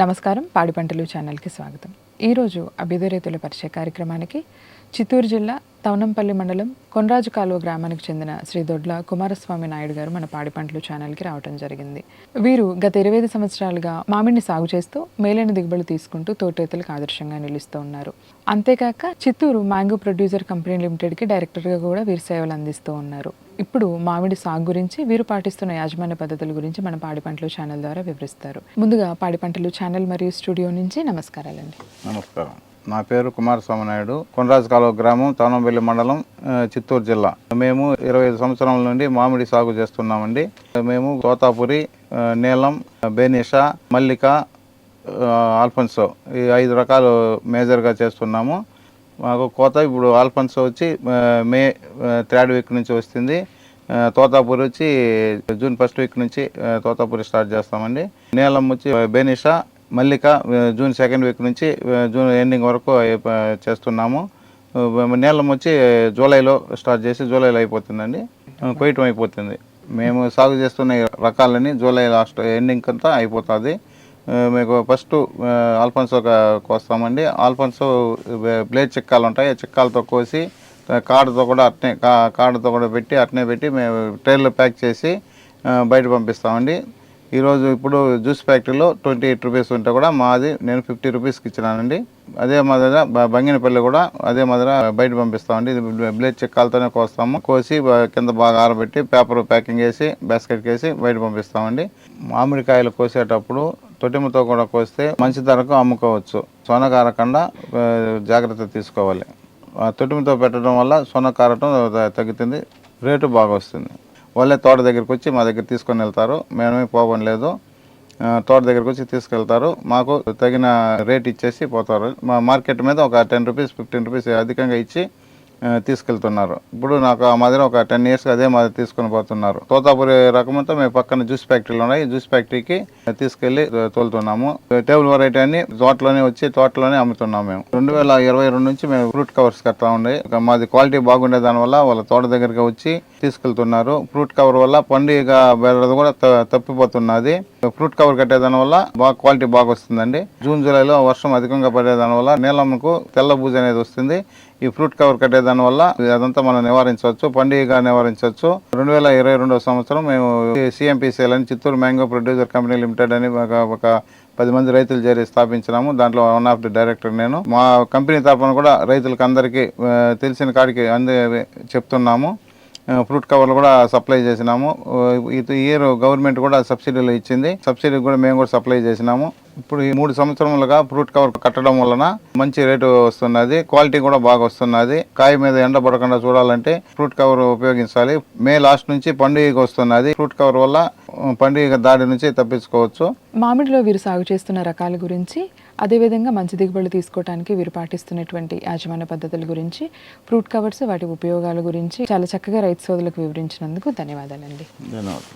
నమస్కారం. పాడి పంటలు ఛానల్కి స్వాగతం. ఈరోజు అభ్యుదయ రైతుల పరిచయ కార్యక్రమానికి చిత్తూరు జిల్లా తవనంపల్లి మండలం కొనరాజు కాలువ గ్రామానికి చెందిన శ్రీ దొడ్ల కుమారస్వామి నాయుడు గారు మన పాడి పంటలు ఛానల్కి రావడం జరిగింది. వీరు గత ఇరవై ఐదు సంవత్సరాలుగా మామిడిని సాగు చేస్తూ మేలైన దిగుబడి తీసుకుంటూ తోటేతలకు ఆదర్శంగా నిలుస్తూ ఉన్నారు. అంతేకాక చిత్తూరు మ్యాంగో ప్రొడ్యూసర్ కంపెనీ లిమిటెడ్కి డైరెక్టర్గా కూడా వీరు సేవలు అందిస్తూ ఉన్నారు. ఇప్పుడు మామిడి సాగు గురించి వీరు పాటిస్తున్న యాజమాన్య పద్ధతుల గురించి మన పాడి పంటలు ఛానల్ ద్వారా వివరిస్తారు. ముందుగా పాడి పంటలు ఛానల్ మరియు స్టూడియో నుంచి నమస్కారాలండి. నమస్కారం. నా పేరు కుమారస్వామి నాయుడు కొనరాజు కాలువ గ్రామం తానంబెల్లి మండలం చిత్తూరు జిల్లా. మేము ఇరవై ఐదు సంవత్సరాల నుండి మామిడి సాగు చేస్తున్నామండి. మేము తోతాపురి నీలం బేనిషా మల్లిక ఆల్ఫన్సో ఈ ఐదు రకాలు మేజర్గా చేస్తున్నాము. మాకు కోత ఇప్పుడు ఆల్ఫన్సో వచ్చి మే థర్డ్ వీక్ నుంచి వస్తుంది. తోతాపూరి వచ్చి జూన్ ఫస్ట్ వీక్ నుంచి తోతాపూరి స్టార్ట్ చేస్తామండి. నీలం వచ్చి బేనిషా మల్లిక జూన్ సెకండ్ వీక్ నుంచి జూన్ ఎండింగ్ వరకు చేస్తున్నాము. నీళ్ళం వచ్చి జూలైలో స్టార్ట్ చేసి జూలైలో అయిపోతుందండి. కొయ్యటం అయిపోతుంది. మేము సాగు చేస్తున్న రకాలని జూలై లాస్ట్ ఎండింగ్ అంతా అయిపోతుంది. మీకు ఫస్ట్ ఆ, ఆల్ఫన్సో కోస్తామండి. ఆల్ఫన్సో బ్లేడ్ చిక్కాలు ఉంటాయి. ఆ చిక్కాలతో కోసి కాడతో కూడా అట్నే కా కూడా పెట్టి అట్నే పెట్టి మేము ట్రైన్లో ప్యాక్ చేసి బయట పంపిస్తామండి. ఈరోజు ఇప్పుడు జ్యూస్ ఫ్యాక్టరీలో ట్వంటీ ఎయిట్ రూపీస్ ఉంటే కూడా మాది నేను ఫిఫ్టీ రూపీస్కి ఇచ్చినానండి. అదే మాదిరిగా బంగినపల్లి కూడా అదే మాదిరిగా బయట పంపిస్తామండి. ఇది బ్లేడ్ చెక్కాలతోనే కోస్తాము. కోసి కింద బాగా ఆరబెట్టి పేపర్ ప్యాకింగ్ వేసి బాస్కెట్ వేసి బయట పంపిస్తామండి. మామిడికాయలు కోసేటప్పుడు తొట్టిమతో కూడా కోస్తే మంచి ధరకు అమ్ముకోవచ్చు. సొనకారకుండా కారకుండా జాగ్రత్త తీసుకోవాలి. ఆ తొట్టిమతో పెట్టడం వల్ల సొన కారటం తగ్గుతుంది రేటు బాగా వస్తుంది. వాళ్ళే తోట దగ్గరికి వచ్చి మా దగ్గర తీసుకొని వెళ్తారు. మేమే పోవడం లేదు. తోట దగ్గరకు వచ్చి తీసుకెళ్తారు. మాకు తగిన రేట్ ఇచ్చేసి పోతారు. మా మార్కెట్ మీద ఒక టెన్ రూపీస్ ఫిఫ్టీన్ రూపీస్ అధికంగా ఇచ్చి తీసుకెళ్తున్నారు. ఇప్పుడు నాకు ఆ మాదిరి ఒక టెన్ ఇయర్స్ అదే మాదిరి తీసుకొని పోతున్నారు. తోతాపురి రకమంతా మేము పక్కన జ్యూస్ ఫ్యాక్టరీలు ఉన్నాయి. జ్యూస్ ఫ్యాక్టరీకి తీసుకెళ్ళి తోలుతున్నాము. టేబుల్ వెరైటీ అన్ని తోటలోనే వచ్చి తోటలోనే అమ్ముతున్నాము మేము. రెండు వేల ఇరవై రెండు నుంచి మేము ఫ్రూట్ కవర్స్ కట్టా ఉండే. మాది క్వాలిటీ బాగుండే దానివల్ల వాళ్ళ తోట దగ్గరికి వచ్చి తీసుకెళ్తున్నారు. ఫ్రూట్ కవర్ వల్ల పండుగ బెరడు కూడా తప్పిపోతున్నది. ఫ్రూట్ కవర్ కట్టేదాని వల్ల బాగా క్వాలిటీ బాగా వస్తుందండి జూన్ జూలైలో వర్షం అధికంగా పడేదాని వల్ల నీలమ్మకు తెల్ల బూజు అనేది వస్తుంది. ఈ ఫ్రూట్ కవర్ కట్టేదాని వల్ల అదంతా మనం నివారించవచ్చు పండుగ నివారించవచ్చు. రెండు వేల ఇరవై రెండవ సంవత్సరం మేము సిఎంపీసీఎల్ అని Chittoor mango producer company limited అని ఒక ఒక పది మంది రైతులు చేరి స్థాపించినాము. దాంట్లో వన్ ఆఫ్ ది డైరెక్టర్ నేను. మా కంపెనీ తరఫున కూడా రైతులకు అందరికీ తెలిసిన కాడికి అంది చెప్తున్నాము. ఫ్రూట్ కవర్లు కూడా సప్లై చేసినాము. ఇయర్ గవర్నమెంట్ కూడా సబ్సిడీలు ఇచ్చింది. సబ్సిడీ కూడా మేము కూడా సప్లై చేసినాము. ఇప్పుడు ఈ మూడు సంవత్సరములుగా ఫ్రూట్ కవర్ కట్టడం వలన మంచి రేటు వస్తున్నది క్వాలిటీ కూడా బాగా వస్తున్నది. కాయ మీద ఎండ పడకుండా చూడాలంటే ఫ్రూట్ కవర్ ఉపయోగించాలి. మే లాస్ట్ నుంచి పండుగ వస్తున్నది. ఫ్రూట్ కవర్ వల్ల పండుగ దాడి నుంచి తప్పించుకోవచ్చు. మామిడిలో వీరు సాగు చేస్తున్న రకాల గురించి అదేవిధంగా మంచి దిగుబడులు తీసుకోవడానికి వీరు పాటిస్తున్నటువంటి యాజమాన్య పద్ధతుల గురించి ఫ్రూట్ కవర్స్ వాటి ఉపయోగాల గురించి చాలా చక్కగా రైతు సోదరులకు వివరించినందుకు ధన్యవాదాలండి. ధన్యవాదాలు.